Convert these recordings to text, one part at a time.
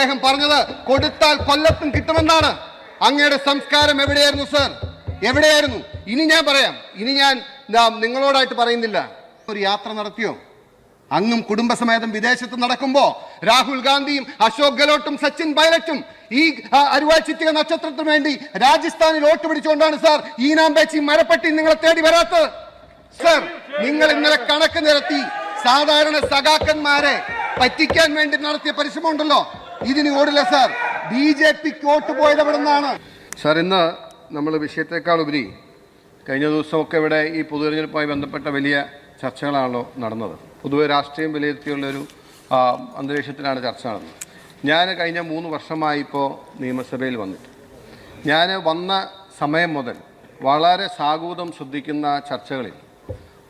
അദ്ദേഹം പറഞ്ഞത് കൊടുത്താൽ കൊല്ലത്തും കിട്ടുമെന്നാണ്. അങ്ങയുടെ സംസ്കാരം എവിടെയായിരുന്നു സർ? എവിടെയായിരുന്നു? ഇനി ഞാൻ പറയാം. ഇനി ഞാൻ നിങ്ങളോടായിട്ട് പറയുന്നില്ല. ഒരു യാത്ര നടത്തിയോ? അങ്ങും കുടുംബസമേതം വിദേശത്ത് നടക്കുമ്പോ രാഹുൽ ഗാന്ധിയും അശോക് ഗെലോട്ടും സച്ചിൻ പൈലറ്റും ഈ ചിറ്റിക നക്ഷത്രത്തിന് വേണ്ടി രാജസ്ഥാനിൽ വോട്ട് പിടിച്ചുകൊണ്ടാണ് സാർ നാം ബേച്ചി മരപ്പട്ടി നിങ്ങളെ തേടി വരാത്തത്. സർ നിങ്ങൾ ഇന്നലെ കണക്ക് നിരത്തി സാധാരണ സഖാക്കന്മാരെ പറ്റിക്കാൻ വേണ്ടി നടത്തിയ പരിശ്രമമുണ്ടല്ലോ. ഇതിന് ഓടില്ല സാർ. ബി ജെ പിക്ക് വോട്ട് പോയത് എവിടെ നിന്നാണ് സാർ ഇന്ന് നമ്മൾ വിഷയത്തെക്കാൾ ഉപരി കഴിഞ്ഞ ദിവസമൊക്കെ ഇവിടെ ഈ പൊതുതെരഞ്ഞെടുപ്പുമായി ബന്ധപ്പെട്ട വലിയ ചർച്ചകളാണല്ലോ നടന്നത്. പൊതുവെ രാഷ്ട്രീയം വിലയിരുത്തിയുള്ളൊരു അന്തരീക്ഷത്തിലാണ് ചർച്ച നടന്നത്. ഞാൻ കഴിഞ്ഞ മൂന്ന് വർഷമായി ഇപ്പോൾ നിയമസഭയിൽ വന്നിട്ട്. ഞാൻ വന്ന സമയം മുതൽ വളരെ സാഗൂതം ശ്രദ്ധിക്കുന്ന ചർച്ചകളിൽ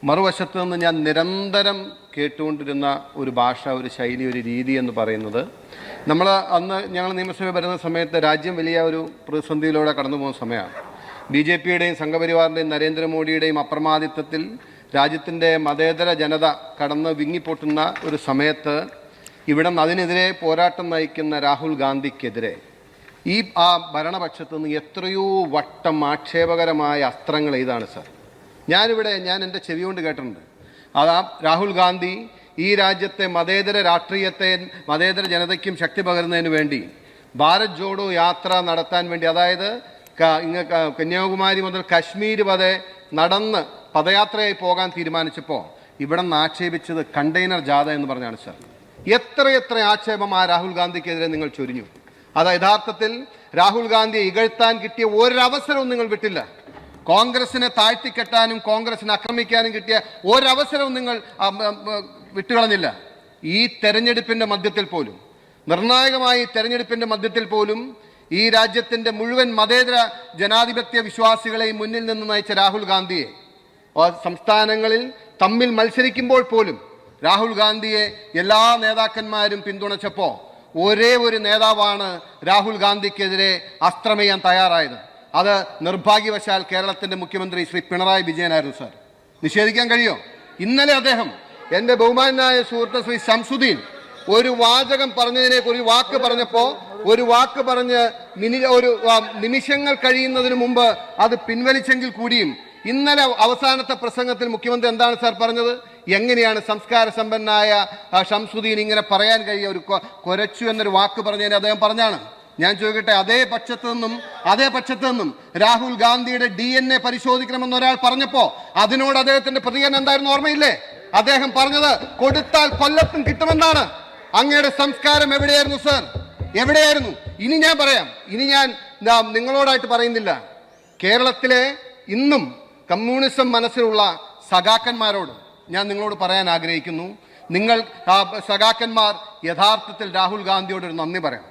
മറുവശത്ത് നിന്ന് ഞാൻ നിരന്തരം കേട്ടുകൊണ്ടിരുന്ന ഒരു ഭാഷ ഒരു ശൈലി ഒരു രീതി എന്ന് പറയുന്നത് നമ്മൾ അന്ന് ഞങ്ങൾ നിയമസഭയിൽ വരുന്ന സമയത്ത് രാജ്യം വലിയ ഒരു പ്രതിസന്ധിയിലൂടെ കടന്നു പോകുന്ന സമയമാണ്. ബി ജെ പിയുടെയും സംഘപരിവാറിന്റെയും നരേന്ദ്രമോദിയുടെയും അപ്രമാദിത്വത്തിൽ രാജ്യത്തിന്റെ മതേതര ജനത കടന്ന് വിങ്ങിപ്പൊട്ടുന്ന ഒരു സമയത്ത് ഇവിടെ നിന്ന് അതിനെതിരെ പോരാട്ടം നയിക്കുന്ന രാഹുൽ ഗാന്ധിക്കെതിരെ ഈ ആ ഭരണപക്ഷത്ത് നിന്ന് എത്രയോ വട്ടം ആക്ഷേപകരമായ അസ്ത്രങ്ങൾ ഇതാണ് സാർ? ഞാനിവിടെ ഞാൻ എന്റെ ചെവി കൊണ്ട് കേട്ടിട്ടുണ്ട്. അതാ രാഹുൽ ഗാന്ധി ഈ രാജ്യത്തെ മതേതര രാഷ്ട്രീയത്തെ മതേതര ജനതയ്ക്കും ശക്തി പകരുന്നതിന് വേണ്ടി ഭാരത് ജോഡോ യാത്ര നടത്താൻ വേണ്ടി അതായത് ഇങ്ങ കന്യാകുമാരി മുതൽ കശ്മീർ വരെ നടന്ന് പദയാത്രയായി പോകാൻ തീരുമാനിച്ചപ്പോൾ ഇവിടെ നിന്ന് ആക്ഷേപിച്ചത് കണ്ടെയ്നർ ജാഥ എന്ന് പറഞ്ഞാണ് സാർ. എത്ര ആക്ഷേപം ആ രാഹുൽ ഗാന്ധിക്കെതിരെ നിങ്ങൾ ചൊരിഞ്ഞു. അത് യഥാർത്ഥത്തിൽ രാഹുൽ ഗാന്ധിയെ ഇകഴ്ത്താൻ കിട്ടിയ ഒരവസരവും നിങ്ങൾ വിട്ടില്ല. കോൺഗ്രസിനെ താഴ്ത്തിക്കെട്ടാനും കോൺഗ്രസിനെ ആക്രമിക്കാനും കിട്ടിയ ഒരവസരവും നിങ്ങൾ വിട്ടുകളഞ്ഞില്ല. ഈ തെരഞ്ഞെടുപ്പിന്റെ മധ്യത്തിൽ പോലും നിർണായകമായി തെരഞ്ഞെടുപ്പിന്റെ മധ്യത്തിൽ പോലും ഈ രാജ്യത്തിന്റെ മുഴുവൻ മതേതര ജനാധിപത്യ വിശ്വാസികളെയും മുന്നിൽ നിന്ന് നയിച്ച രാഹുൽ ഗാന്ധിയെ സംസ്ഥാനങ്ങളിൽ തമ്മിൽ മത്സരിക്കുമ്പോൾ പോലും രാഹുൽ ഗാന്ധിയെ എല്ലാ നേതാക്കന്മാരും പിന്തുണച്ചപ്പോൾ ഒരേ ഒരു നേതാവാണ് രാഹുൽ ഗാന്ധിക്കെതിരെ അസ്ത്രമെയ്യാൻ തയ്യാറായത്. അത് നിർഭാഗ്യവശാൽ കേരളത്തിന്റെ മുഖ്യമന്ത്രി ശ്രീ പിണറായി വിജയനായിരുന്നു സാർ. നിഷേധിക്കാൻ കഴിയോ? ഇന്നലെ അദ്ദേഹം എന്റെ ബഹുമാനായ സുഹൃത്ത് ശ്രീ ശംസുദ്ദീൻ ഒരു വാചകം പറഞ്ഞതിനെ ഒരു വാക്ക് പറഞ്ഞപ്പോൾ ഒരു വാക്ക് പറഞ്ഞ് മിനി ഒരു നിമിഷങ്ങൾ കഴിയുന്നതിന് മുമ്പ് അത് പിൻവലിച്ചെങ്കിൽ കൂടിയും ഇന്നലെ അവസാനത്തെ പ്രസംഗത്തിൽ മുഖ്യമന്ത്രി എന്താണ് സാർ പറഞ്ഞത്? എങ്ങനെയാണ് സംസ്കാര സമ്പന്നായ ഷംസുദ്ദീൻ ഇങ്ങനെ പറയാൻ കഴിയ ഒരു കൊരച്ചു എന്നൊരു വാക്ക് പറഞ്ഞതിന് അദ്ദേഹം പറഞ്ഞാണ്. ഞാൻ ചോദിക്കട്ടെ അതേ പക്ഷത്ത് നിന്നും അതേ പക്ഷത്ത് നിന്നും രാഹുൽ ഗാന്ധിയുടെ ഡി എൻ എ പരിശോധിക്കണമെന്ന് ഒരാൾ പറഞ്ഞപ്പോ അതിനോട് അദ്ദേഹത്തിന്റെ പ്രതികരണം എന്തായിരുന്നു ഓർമ്മയില്ലേ? അദ്ദേഹം പറഞ്ഞത് കൊടുത്താൽ കൊല്ലത്തും കിട്ടുമെന്നാണ്. അങ്ങയുടെ സംസ്കാരം എവിടെയായിരുന്നു സർ? എവിടെയായിരുന്നു? ഇനി ഞാൻ പറയാം. ഇനി ഞാൻ നിങ്ങളോടായിട്ട് പറയുന്നില്ല. കേരളത്തിലെ ഇന്നും കമ്മ്യൂണിസം മനസ്സിലുള്ള സഖാക്കന്മാരോട് ഞാൻ നിങ്ങളോട് പറയാൻ ആഗ്രഹിക്കുന്നു. നിങ്ങൾ സഖാക്കന്മാർ യഥാർത്ഥത്തിൽ രാഹുൽ ഗാന്ധിയോട് ഒരു നന്ദി പറയാം.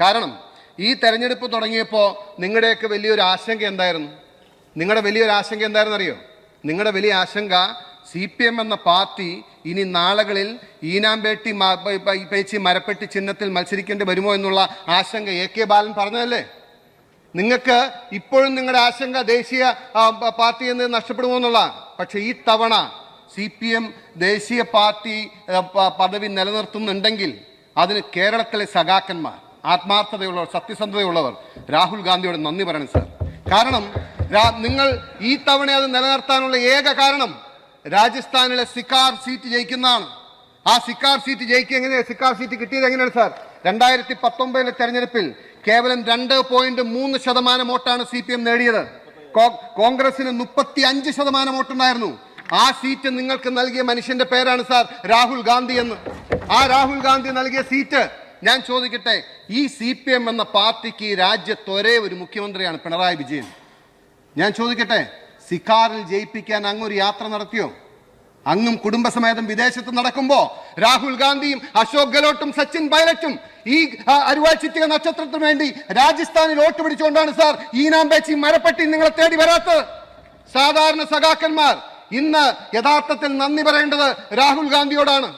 കാരണം ഈ തെരഞ്ഞെടുപ്പ് തുടങ്ങിയപ്പോൾ നിങ്ങളുടെയൊക്കെ വലിയൊരു ആശങ്ക എന്തായിരുന്നു? നിങ്ങളുടെ വലിയൊരു ആശങ്ക എന്തായിരുന്നു അറിയോ നിങ്ങളുടെ വലിയ ആശങ്ക സി പി എം എന്ന പാർട്ടി ഇനി നാളുകളിൽ ഈനാമ്പേട്ടി പേച്ചി മരപ്പെട്ടി ചിഹ്നത്തിൽ മത്സരിക്കേണ്ടി വരുമോ എന്നുള്ള ആശങ്ക എ കെ ബാലൻ പറഞ്ഞതല്ലേ? നിങ്ങൾക്ക് ഇപ്പോഴും നിങ്ങളുടെ ആശങ്ക ദേശീയ പാർട്ടി എന്ന് നഷ്ടപ്പെടുമോ എന്നുള്ള? പക്ഷേ ഈ തവണ സി പി എം ദേശീയ പാർട്ടി പദവി നിലനിർത്തുന്നുണ്ടെങ്കിൽ അതിന് കേരളത്തിലെ സഖാക്കന്മാർ ആത്മാർത്ഥതയുള്ളവർ സത്യസന്ധതയുള്ളവർ. രാഹുൽ ഗാന്ധിയോട് നന്ദി പറയണം സാർ. കാരണം നിങ്ങൾ ഈ തവണ അത് നിലനിർത്താനുള്ള ഏക കാരണം രാജസ്ഥാനിലെ സിക്കാർ സീറ്റ് ജയിക്കുന്നതാണ്. ആ സിക്കാർ സീറ്റ് ജയിക്കുക എങ്ങനെയാണ്? സിക്കാർ സീറ്റ് കിട്ടിയത് എങ്ങനെയാണ് സാർ? രണ്ടായിരത്തി പത്തൊമ്പതിലെ തെരഞ്ഞെടുപ്പിൽ കേവലം രണ്ട് പോയിന്റ് മൂന്ന് ശതമാനം വോട്ടാണ് സി പി എം നേടിയത്. കോൺഗ്രസിന് മുപ്പത്തി അഞ്ച് ശതമാനം വോട്ടുണ്ടായിരുന്നു. ആ സീറ്റ് നിങ്ങൾക്ക് നൽകിയ മനുഷ്യന്റെ പേരാണ് സാർ രാഹുൽ ഗാന്ധി എന്ന്. ആ രാഹുൽ ഗാന്ധി നൽകിയ സീറ്റ് ഞാൻ ചോദിക്കട്ടെ ഈ സി പി എം എന്ന പാർട്ടിക്ക് രാജ്യത്തൊരേ ഒരു മുഖ്യമന്ത്രിയാണ് പിണറായി വിജയൻ. ഞാൻ ചോദിക്കട്ടെ സിക്കാറിൽ ജയിപ്പിക്കാൻ അങ്ങൊരു യാത്ര നടത്തിയോ? അങ്ങും കുടുംബസമേതം വിദേശത്ത് നടക്കുമ്പോ രാഹുൽ ഗാന്ധിയും അശോക് ഗെലോട്ടും സച്ചിൻ പൈലറ്റും ഈ അരുവാച്ചിറ്റിക നക്ഷത്രത്തിന് വേണ്ടി രാജസ്ഥാനിൽ വോട്ട് പിടിച്ചുകൊണ്ടാണ് സാർ ഈനാമ്പേച്ചി മരപ്പട്ടി നിങ്ങളെ തേടി വരാത്തത്. സാധാരണ സഖാക്കന്മാർ ഇന്ന് യഥാർത്ഥത്തിൽ നന്ദി പറയേണ്ടത് രാഹുൽ ഗാന്ധിയോടാണ്.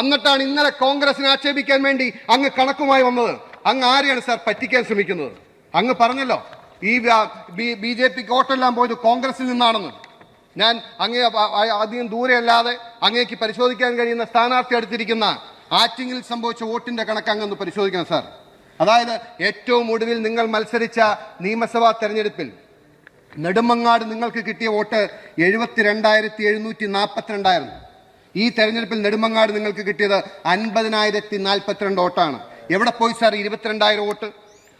എന്നിട്ടാണ് ഇന്നലെ കോൺഗ്രസിനെ ആക്ഷേപിക്കാൻ വേണ്ടി അങ്ങ് കണക്കുമായി വന്നത്. അങ്ങ് ആരെയാണ് സാർ പറ്റിക്കാൻ ശ്രമിക്കുന്നത്? അങ്ങ് പറഞ്ഞല്ലോ ഈ ബി ജെ പിക്ക് വോട്ടെല്ലാം പോയത് കോൺഗ്രസിൽ നിന്നാണെന്ന്. ഞാൻ അങ്ങേ അധികം ദൂരെയല്ലാതെ അങ്ങേക്ക് പരിശോധിക്കാൻ കഴിയുന്ന സ്ഥാനാർത്ഥി അടുത്തിരിക്കുന്ന ആറ്റിങ്ങിൽ സംഭവിച്ച വോട്ടിന്റെ കണക്ക് അങ്ങ് പരിശോധിക്കണം സാർ. അതായത് ഏറ്റവും ഒടുവിൽ നിങ്ങൾ മത്സരിച്ച നിയമസഭാ തെരഞ്ഞെടുപ്പിൽ നെടുമങ്ങാട് നിങ്ങൾക്ക് കിട്ടിയ വോട്ട് എഴുപത്തിരണ്ടായിരത്തി എഴുന്നൂറ്റി നാൽപ്പത്തിരണ്ടായിരുന്നു ഈ തെരഞ്ഞെടുപ്പിൽ നെടുമങ്ങാട് നിങ്ങൾക്ക് കിട്ടിയത് അൻപതിനായിരത്തി നാൽപ്പത്തിരണ്ട് വോട്ടാണ്. എവിടെ പോയി സാർ ഇരുപത്തിരണ്ടായിരം വോട്ട്?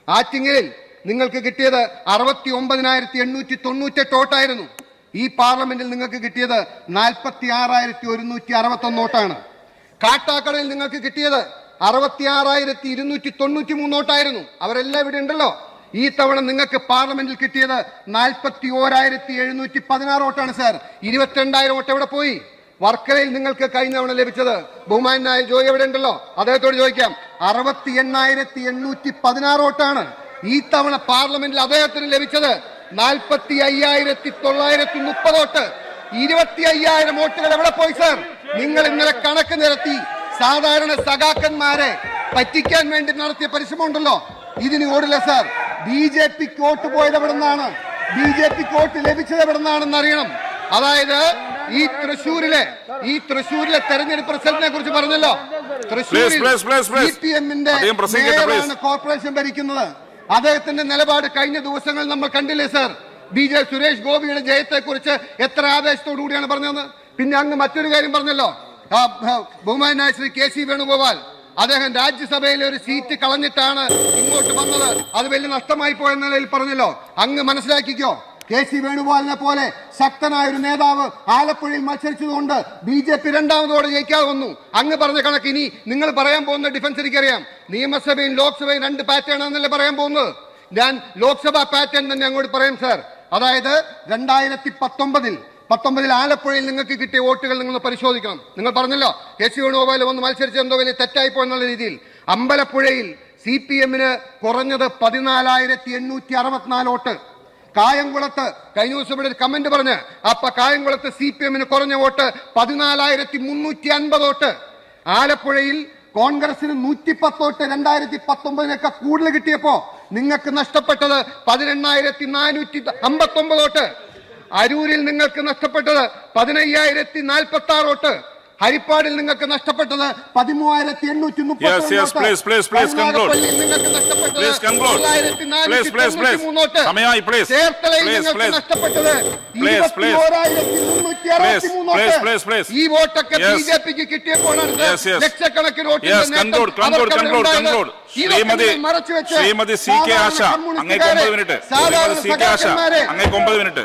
ആറ്റിങ്ങലിൽ നിങ്ങൾക്ക് കിട്ടിയത് അറുപത്തി ഒമ്പതിനായിരത്തി എണ്ണൂറ്റി തൊണ്ണൂറ്റെട്ട് വോട്ടായിരുന്നു. ഈ പാർലമെന്റിൽ നിങ്ങൾക്ക് കിട്ടിയത് നാൽപ്പത്തി ആറായിരത്തി ഒരുന്നൂറ്റി അറുപത്തൊന്ന് വോട്ടാണ്. കാട്ടാക്കടയിൽ നിങ്ങൾക്ക് കിട്ടിയത് അറുപത്തി ആറായിരത്തി ഇരുന്നൂറ്റി തൊണ്ണൂറ്റി മൂന്ന് വോട്ടായിരുന്നു. അവരെല്ലാം ഇവിടെ ഉണ്ടല്ലോ. ഈ തവണ നിങ്ങൾക്ക് പാർലമെന്റിൽ കിട്ടിയത് നാൽപ്പത്തി ഓരായിരത്തി എഴുന്നൂറ്റി പതിനാറ് വോട്ടാണ് സാർ. ഇരുപത്തിരണ്ടായിരം വോട്ട് എവിടെ പോയി? വർക്കലയിൽ നിങ്ങൾക്ക് കഴിഞ്ഞ തവണ ലഭിച്ചത് ബഹുമാനായ ജോയി എവിടെ ഉണ്ടല്ലോ അദ്ദേഹത്തോട് ചോദിക്കാം. അറുപത്തി എണ്ണായിരത്തി എണ്ണൂറ്റി പതിനാറ് വോട്ടാണ് ഈ തവണ പാർലമെന്റിൽ അദ്ദേഹത്തിന് ലഭിച്ചത് നാൽപ്പത്തി അയ്യായിരത്തി തൊള്ളായിരത്തി മുപ്പത് വോട്ട്. ഇരുപത്തി അയ്യായിരം വോട്ടുകൾ എവിടെ പോയി സർ? നിങ്ങൾ ഇന്നലെ കണക്ക് നിരത്തി സാധാരണ സഖാക്കന്മാരെ പറ്റിക്കാൻ വേണ്ടി നടത്തിയ പരിശ്രമം ഉണ്ടല്ലോ ഇതിന് ഓടില്ല സർ. ബി ജെ പിക്ക് വോട്ട് പോയത് എവിടെ നിന്നാണ് ബി ജെ പിക്ക് വോട്ട് ലഭിച്ചത് എവിടെ നിന്നാണെന്ന് അറിയണം അതായത് ഈ തൃശ്ശൂരിലെ ഈ തൃശ്ശൂരിലെ തെരഞ്ഞെടുപ്പ് റിസൾട്ടിനെ കുറിച്ച് പറഞ്ഞല്ലോ. മേയറാണ് കോർപ്പറേഷൻ ഭരിക്കുന്നത്. അദ്ദേഹത്തിന്റെ നിലപാട് കഴിഞ്ഞ ദിവസങ്ങൾ നമ്മൾ കണ്ടില്ലേ സാർ ബി ജെ സുരേഷ് ഗോപിയുടെ ജയത്തെ കുറിച്ച് എത്ര ആവേശത്തോടു കൂടിയാണ് പറഞ്ഞത്. പിന്നെ അങ്ങ് മറ്റൊരു കാര്യം പറഞ്ഞല്ലോ. ബഹുമാനായ ശ്രീ കെ സി വേണുഗോപാൽ അദ്ദേഹം രാജ്യസഭയിലെ ഒരു സീറ്റ് കളഞ്ഞിട്ടാണ് ഇങ്ങോട്ട് വന്നത്. അത് വലിയ നഷ്ടമായി പോയെന്ന നിലയിൽ പറഞ്ഞല്ലോ. അങ്ങ് മനസ്സിലാക്കിക്കോ. കെ സി വേണുഗോപാലിനെ പോലെ ശക്തനായ ഒരു നേതാവ് ആലപ്പുഴയിൽ മത്സരിച്ചതുകൊണ്ട് ബി ജെ പി രണ്ടാമതോടെ ജയിക്കാതെ വന്നു അങ്ങ് പറഞ്ഞ കണക്ക് ഇനി നിങ്ങൾ പറയാൻ പോകുന്ന ഡിഫൻസ് എനിക്കറിയാം. നിയമസഭയും ലോക്സഭയും രണ്ട് പാറ്റേൺ ആണെന്നല്ലേ പറയാൻ പോകുന്നത്? ഞാൻ ലോക്സഭാ പാറ്റേൺ തന്നെ അങ്ങോട്ട് പറയും സാർ അതായത് രണ്ടായിരത്തി പത്തൊമ്പതിൽ പത്തൊമ്പതിൽ ആലപ്പുഴയിൽ നിങ്ങൾക്ക് കിട്ടിയ വോട്ടുകൾ നിങ്ങൾ പരിശോധിക്കണം. നിങ്ങൾ പറഞ്ഞല്ലോ കെ സി വേണുഗോപാൽ വന്ന് മത്സരിച്ച എന്തോ വലിയ തെറ്റായിപ്പോ എന്നുള്ള രീതിയിൽ. അമ്പലപ്പുഴയിൽ സി പി എമ്മിന് കുറഞ്ഞത് പതിനാലായിരത്തി എണ്ണൂറ്റി അറുപത്തിനാല് വോട്ട്. കായംകുളത്ത് കഴിഞ്ഞ ദിവസം ഇവിടെ ഒരു കമന്റ് പറഞ്ഞ് അപ്പൊ കായംകുളത്ത് സി പി എമ്മിന് കുറഞ്ഞ വോട്ട് പതിനാലായിരത്തി മുന്നൂറ്റി അൻപത് വോട്ട്. ആലപ്പുഴയിൽ കോൺഗ്രസിന് നൂറ്റിപ്പത്ത് വോട്ട് രണ്ടായിരത്തി പത്തൊമ്പതിനൊക്കെ കൂടുതൽ കിട്ടിയപ്പോ നിങ്ങൾക്ക് നഷ്ടപ്പെട്ടത് പതിനെണ്ണായിരത്തി നാനൂറ്റി അമ്പത്തി ഒമ്പത് വോട്ട്. അരൂരിൽ നിങ്ങൾക്ക് നഷ്ടപ്പെട്ടത് പതിനയ്യായിരത്തി നാൽപ്പത്തി ആറ് വോട്ട്. ഹരിപ്പാടിൽ നിങ്ങൾക്ക് നഷ്ടപ്പെട്ടത് പതിമൂവായിരത്തി എണ്ണൂറ്റി please. ചേർത്തലയിൽ നിങ്ങൾക്ക് നഷ്ടപ്പെട്ടത്. ഈ വോട്ടൊക്കെ. ബി ജെ പിക്ക് കിട്ടിയപ്പോഴാണ്. ലക്ഷക്കണക്കിന് ശ്രീമതി- ശ്രീമതി സി കെ ആശ അങ്ങേക്ക് ഒമ്പത് minute. Shrimati C K Asha അങ്ങേക്ക് ഒമ്പത് മിനിറ്റ്.